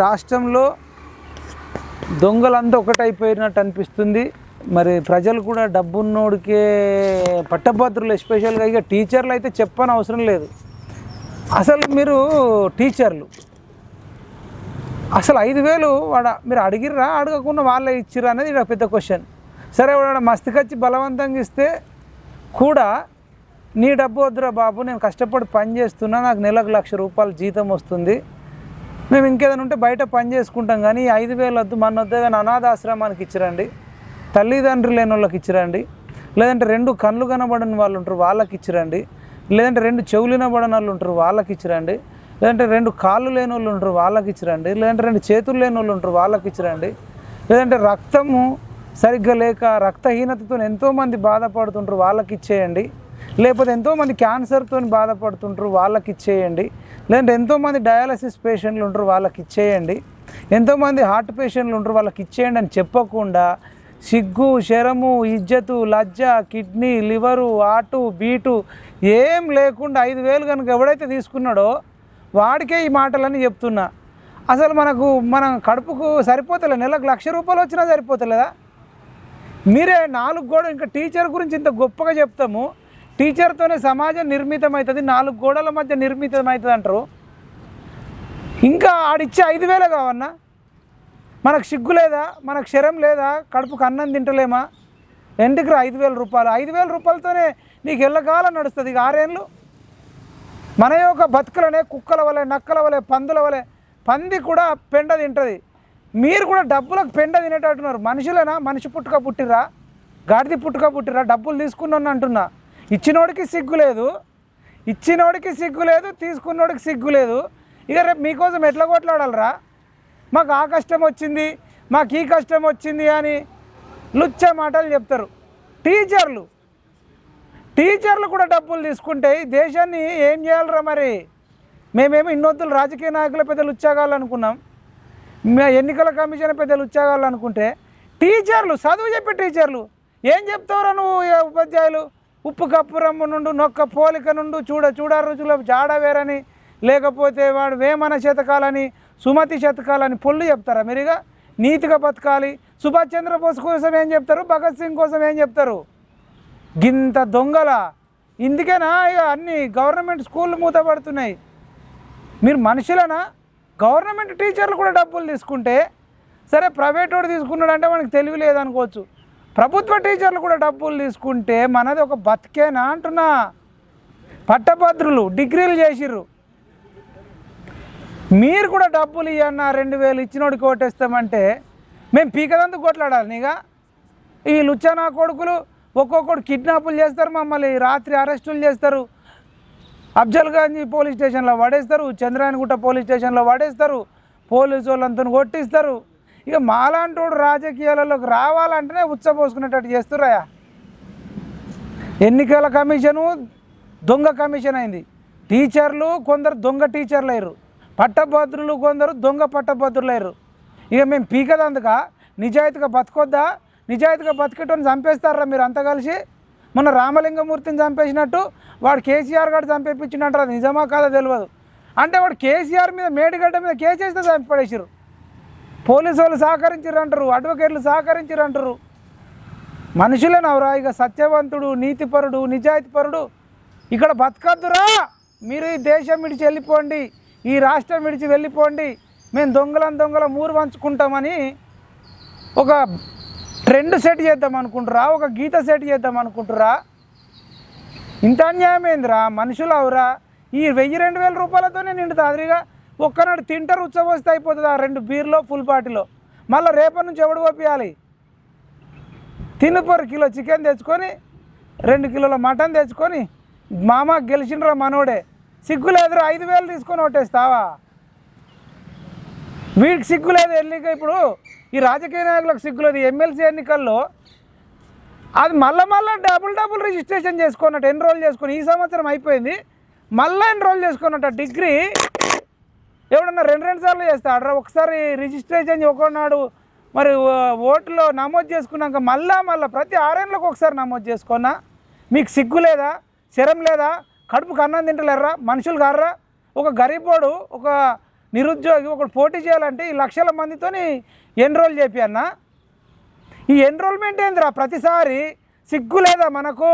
రాష్ట్రంలో దొంగలంతా ఒకటైపోయినట్టు అనిపిస్తుంది. మరి ప్రజలు కూడా డబ్బున్నోడికే పట్టభద్రులు ఎస్పెషల్గా ఇక టీచర్లు అయితే చెప్పని అవసరం లేదు. అసలు మీరు టీచర్లు అసలు ఐదు వేలు వాడ మీరు అడిగిర్రా? అడగకుండా వాళ్ళే ఇచ్చిర్రా అనేది ఇక్కడ పెద్ద క్వశ్చన్ సరే వాడు మస్తికచ్చి బలవంతంగా ఇస్తే కూడా నీ డబ్బు వద్దురా బాబు నేను కష్టపడి పని చేస్తున్నా నాకు నెలకు లక్ష రూపాయలు జీతం వస్తుంది. మేము ఇంకేదైనా ఉంటే బయట పని చేసుకుంటాం కానీ ఐదు వేలు వద్దు మన వద్ద ఏదైనా అనాథాశ్రమానికి ఇచ్చిరండి. తల్లిదండ్రులు లేని వాళ్ళకి ఇచ్చిరండి. లేదంటే రెండు కళ్ళు కనబడని వాళ్ళు ఉంటారు వాళ్ళకి ఇచ్చిరండి. లేదంటే రెండు చెవులు వినబడని వాళ్ళు ఉంటారు వాళ్ళకి ఇచ్చిరండి. లేదంటే రెండు కాళ్ళు లేని వాళ్ళు ఉంటారు వాళ్ళకి ఇచ్చిరండి. లేదంటే రెండు చేతులు లేని వాళ్ళు ఉంటారు వాళ్ళకి ఇచ్చిరండి. లేదంటే రక్తము సరిగ్గా లేక రక్తహీనతతో ఎంతోమంది బాధపడుతుంటారు వాళ్ళకి ఇచ్చేయండి. లేకపోతే ఎంతోమంది క్యాన్సర్తో బాధపడుతుంటారు వాళ్ళకి ఇచ్చేయండి. లేదంటే ఎంతోమంది డయాలసిస్ పేషెంట్లు ఉంటారు వాళ్ళకి ఇచ్చేయండి. ఎంతోమంది హార్ట్ పేషెంట్లు ఉంటారు వాళ్ళకి ఇచ్చేయండి అని చెప్పకుండా సిగ్గు శరము ఇజ్జతు లజ్జ కిడ్నీ లివరు ఆటు బీటు ఏం లేకుండా ఐదు వేలు కనుక ఎవడైతే తీసుకున్నాడో వాడికే ఈ మాటలని చెప్తున్నా. అసలు మనకు మన కడుపుకు సరిపోతలే నెలకు లక్ష రూపాయలు వచ్చినా సరిపోతలేదా? మీరే నాలుగు గోడ ఇంకా టీచర్ గురించి ఇంత గొప్పగా చెప్తాము. టీచర్తోనే సమాజం నిర్మితం అవుతుంది నాలుగు గోడల మధ్య నిర్మితం అవుతుంది అంటారు ఇంకా ఆడిచ్చే ఐదు వేలే కావన్నా? మనకు సిగ్గు లేదా? మనకు శరం లేదా? కడుపుకు అన్నం తింటలేమా? ఎంటికి రా ఐదు వేల రూపాయలు. ఐదు వేల రూపాయలతోనే నీకు ఎల్లకాలం నడుస్తుంది. ఇక ఆరేళ్ళు? మన యొక్క బతుకులనే కుక్కల వలె నక్కల వలె పందుల వలె పంది కూడా పెండ తింటుంది. మీరు కూడా డబ్బులకు పెండ తినేటట్టున్నారు. మనుషులేనా? మనిషి పుట్టుక పుట్టిరా గాడిది పుట్టుక పుట్టిరా డబ్బులు తీసుకున్నాను అంటున్నా. ఇచ్చినోడికి సిగ్గు లేదు. ఇచ్చినోడికి సిగ్గు లేదు తీసుకున్నోడికి సిగ్గు లేదు. ఇక రేపు మీకోసం ఎట్లా కొట్లాడాలరా? మాకు ఆ కష్టం వచ్చింది మాకు ఈ కష్టం వచ్చింది అని లుచ్చ మాటలు చెప్తారు. టీచర్లు. టీచర్లు కూడా డబ్బులు తీసుకుంటే ఈ దేశాన్ని ఏం చేయాలరా మరి? మేమేమో ఇన్నొద్దులు రాజకీయ నాయకుల పెద్దలు ఉచ్చాగాలనుకున్నాం మే ఎన్నికల కమిషన్ పెద్దలు ఉచ్చాగాలనుకుంటే టీచర్లు చదువు చెప్పే టీచర్లు ఏం చెప్తావురా నువ్వు ఉపాధ్యాయులు? ఉప్పు కప్పు రమ్ము నుండు నొక్క పోలిక నుండు చూడ చూడ రుచుల జాడ వేరని లేకపోతే వాడు వేమన శతకాలని సుమతి శతకాలని పొల్లు చెప్తారా మీరుగా? నీతిగా బతకాలి. సుభాష్ చంద్రబోస్ కోసం ఏం చెప్తారు? భగత్ సింగ్ కోసం ఏం చెప్తారు? గింత దొంగల. ఇందుకేనా? ఇక అన్ని గవర్నమెంట్ స్కూళ్ళు మూతపడుతున్నాయి. మీరు మనుషులనా? గవర్నమెంట్ టీచర్లు కూడా డబ్బులు తీసుకుంటే సరే ప్రైవేట్ వాడు తీసుకున్నాడు మనకి తెలివి లేదనుకోవచ్చు. ప్రభుత్వ టీచర్లు కూడా డబ్బులు తీసుకుంటే మనది ఒక బతికేనా అంటున్నా. పట్టభద్రులు డిగ్రీలు చేసిర్రు. మీరు కూడా డబ్బులు ఇవ్వన్న రెండు వేలు ఇచ్చినోడికి ఓటేస్తామంటే మేము పీకదందుకు కొట్లాడాలి నీగా. ఈ లుచ్చానా కొడుకులు ఒక్కొక్కడు కిడ్నాపులు చేస్తారు మమ్మల్ని రాత్రి అరెస్టులు చేస్తారు. అఫ్జల్గంజ్ పోలీస్ స్టేషన్లో పడేస్తారు చంద్రాయనగుట్ట పోలీస్ స్టేషన్లో పడేస్తారు పోలీసు వాళ్ళంతా కొట్టిస్తారు. ఇక మాలాంటోడు రాజకీయాలలోకి రావాలంటేనే ఉచ్చపోసుకునేటట్టు చేస్తురాయా ఎన్నికల కమిషను దొంగ కమిషన్ అయింది. టీచర్లు కొందరు దొంగ టీచర్లు అయ్యారు పట్టభద్రులు కొందరు దొంగ పట్టభద్రులు అయ్యారు ఇక మేము పీకదందుక నిజాయితీగా బతకొద్దా? నిజాయితీగా బతికేటోని చంపేస్తారా మీరు అంతా కలిసి? మొన్న రామలింగమూర్తిని చంపేసినట్టు వాడు కేసీఆర్ గారు చంపేపించినట్టు అది నిజమా కాదో తెలియదు అంటే వాడు కేసీఆర్ మీద మేడిగడ్డ మీద కేసు వేస్తే చంపడేసారు పోలీసు వాళ్ళు సహకరించారు అంటారు అడ్వకేట్లు సహకరించారు మనుషులను మనుషులేనవరా ఇక సత్యవంతుడు నీతిపరుడు నిజాయితీపరుడు ఇక్కడ బతకద్దురా. మీరు ఈ దేశం విడిచి వెళ్ళిపోండి ఈ రాష్ట్రం విడిచి వెళ్ళిపోండి. మేము దొంగలం దొంగల మూరు పంచుకుంటామని ఒక ట్రెండ్ సెట్ చేద్దాం అనుకుంటురా ఒక గీత సెట్ చేద్దాం అనుకుంటురా. ఇంత అన్యాయం ఏందిరా మనుషులు అవరా? ఈ వెయ్యి రెండు వేల రూపాయలతోనే నిండుతుంది అదిగా ఒక్కనాడు తింటారు ఉచ్చబోస్తే అయిపోతుంది ఆ రెండు బీర్లో ఫుల్ పార్టీలో మళ్ళీ రేపటి నుంచి ఎవడు పంపించాలి తినుపరు కిలో చికెన్ తెచ్చుకొని రెండు కిలోల మటన్ తెచ్చుకొని మామ గెలిచిండ్రా మనోడే. సిగ్గు లేదురా ఐదు వేలు తీసుకొని ఓటేస్తావా? వీడికి సిగ్గు లేదు ఎన్నిక ఇప్పుడు? ఈ రాజకీయ నాయకులకు సిగ్గు లేదు ఎమ్మెల్సీ ఎన్నికల్లో అది మళ్ళీ మళ్ళీ డబుల్ డబుల్ రిజిస్ట్రేషన్ చేసుకున్నట్టు ఎన్రోల్ చేసుకుని ఈ సంవత్సరం అయిపోయింది. మళ్ళీ ఎన్రోల్ చేసుకున్నట్టు డిగ్రీ ఎవడన్నా రెండు రెండు సార్లు చేస్తాడరా? ఒకసారి రిజిస్ట్రేషన్ ఒకనాడు మరి ఓ- ఓట్లో నమోదు చేసుకున్నాక మళ్ళా మళ్ళీ ప్రతి ఆరేళ్ళకి ఒకసారి నమోదు చేసుకున్నా? మీకు సిగ్గు లేదా? శరం లేదా? కడుపు కన్నం తింటలేరా? మనుషులు కారా ఒక గరీబోడు ఒక నిరుద్యోగి ఒకడు పోటీ చేయాలంటే ఈ లక్షల మందితోని ఎన్రోల్ చేపి అన్న. ఈ ఎన్రోల్మెంట్ ఏందిరా? ప్రతిసారి సిగ్గు లేదా మనకు?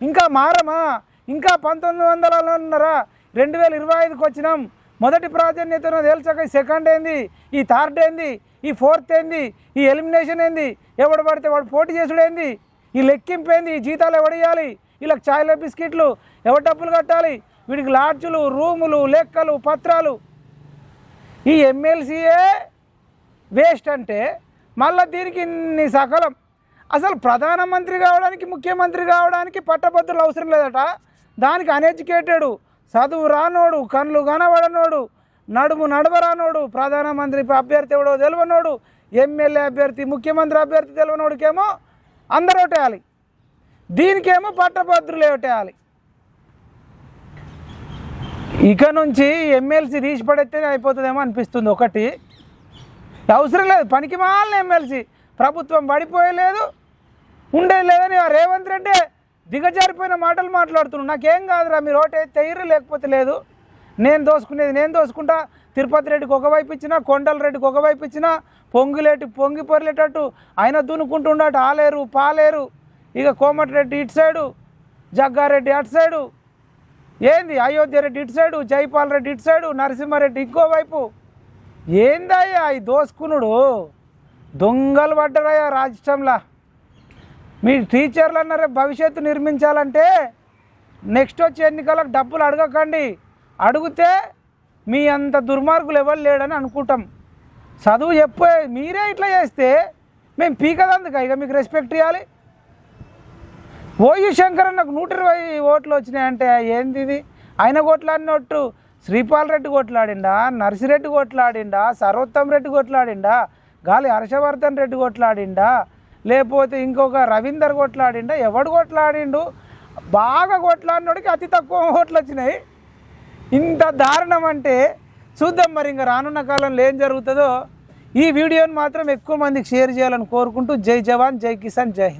ఇంకా మారమా? ఇంకా పంతొమ్మిది వందలలో ఉన్నారా రెండు వేల ఇరవై ఐదుకి వచ్చినాం. మొదటి ప్రాధాన్యతను తేల్చక సెకండ్ ఏంది? ఈ థర్డ్ ఏంది? ఈ ఫోర్త్ ఏంది? ఈ ఎలిమినేషన్ ఏంది? ఎవడు పడితే వాడు పోటీ చేసుడు ఏంది? ఈ లెక్కింపు ఏంది? ఈ జీతాలు ఎవడియాలి వీళ్ళకి ఛాయ్ల బిస్కెట్లు ఎవరు డబ్బులు కట్టాలి? వీడికి లాడ్జులు రూములు లెక్కలు పత్రాలు. ఈ ఎమ్మెల్సీయే వేస్ట్ అంటే మళ్ళీ దీనికి ఇన్ని సకలం. అసలు ప్రధానమంత్రి కావడానికి ముఖ్యమంత్రి కావడానికి పట్టభద్రులు అవసరం లేదట. దానికి అన్ఎడ్యుకేటెడ్ చదువు రానోడు కళ్ళు కనబడనోడు నడుము నడవరానోడు ప్రధానమంత్రి అభ్యర్థి ఎవడో తెలియనోడు ఎమ్మెల్యే అభ్యర్థి ముఖ్యమంత్రి అభ్యర్థి తెలియనోడికేమో అందరూ ఓటేయాలి దీనికేమో పట్టభద్రులు ఓటేయాలి ఇక నుంచి ఎమ్మెల్సీ తీసి పడేస్తేనే అయిపోతుందేమో అనిపిస్తుంది ఒకటి. అవసరం లేదు పనికి మాలిన ఎమ్మెల్సీ. ప్రభుత్వం పడిపోయలేదు ఉండేది లేదని రేవంత్ రెడ్డి దిగజారిపోయిన మాటలు మాట్లాడుతున్నాడు నాకేం కాదురా మీరు ఓటే తెయ్యరు లేకపోతే లేదు. నేను దోసుకునేది నేను దోసుకుంటా. తిరుపతి రెడ్డికి ఒకవైపు ఇచ్చిన కొండల రెడ్డికి ఒకవైపు ఇచ్చిన పొంగిలేటి పొంగి పొరలేటట్టు ఆయన దున్నుకుంటుండట. ఆలేరు పాలేరు. ఇక కోమటిరెడ్డి ఇటు సైడు జగ్గారెడ్డి అటు సైడు. ఏంది అయోధ్య రెడ్డి ఇటు సైడు జైపాల్ రెడ్డి ఇటు సైడు నరసింహారెడ్డి ఇంకోవైపు ఏందయ్యా ఈ దోసుకునుడు? దొంగలు పడ్డరయ్యా రాష్ట్రంలో మీ టీచర్లు అన్నారే భవిష్యత్తు నిర్మించాలంటే నెక్స్ట్ వచ్చే ఎన్నికలకు డబ్బులు అడగకండి. అడిగితే మీ అంత దుర్మార్గులు ఎవరు లేడని అనుకుంటాం. చదువు చెప్పే మీరే ఇట్లా చేస్తే మేము పీకదందుక ఇక మీకు రెస్పెక్ట్ ఇవ్వాలి ఓయు శంకర్ నాకు నూట ఇరవై ఓట్లు వచ్చినాయంటే ఏంది ఇది? ఆయన కొట్లాడినట్టు శ్రీపాల్ రెడ్డి కొట్లాడిండా నర్సిరెడ్డి కొట్లాడిండా సర్వోత్తమ్ రెడ్డి కొట్లాడిండా గాలి హర్షవర్ధన్ రెడ్డి కొట్లాడిండా లేకపోతే ఇంకొక రవీందర్ కొట్లాడిండా ఎవడు కొట్లాడిండు? బాగా కొట్లాడినోడికి అతి తక్కువ ఓట్లు వచ్చినాయి. ఇంత దారుణం అంటే చూద్దాం మరి ఇంకా రానున్న కాలంలో ఏం జరుగుతుందో. ఈ వీడియోని మాత్రం ఎక్కువ మందికి షేర్ చేయాలని కోరుకుంటూ జై జవాన్ జై కిసాన్ జై హింద్.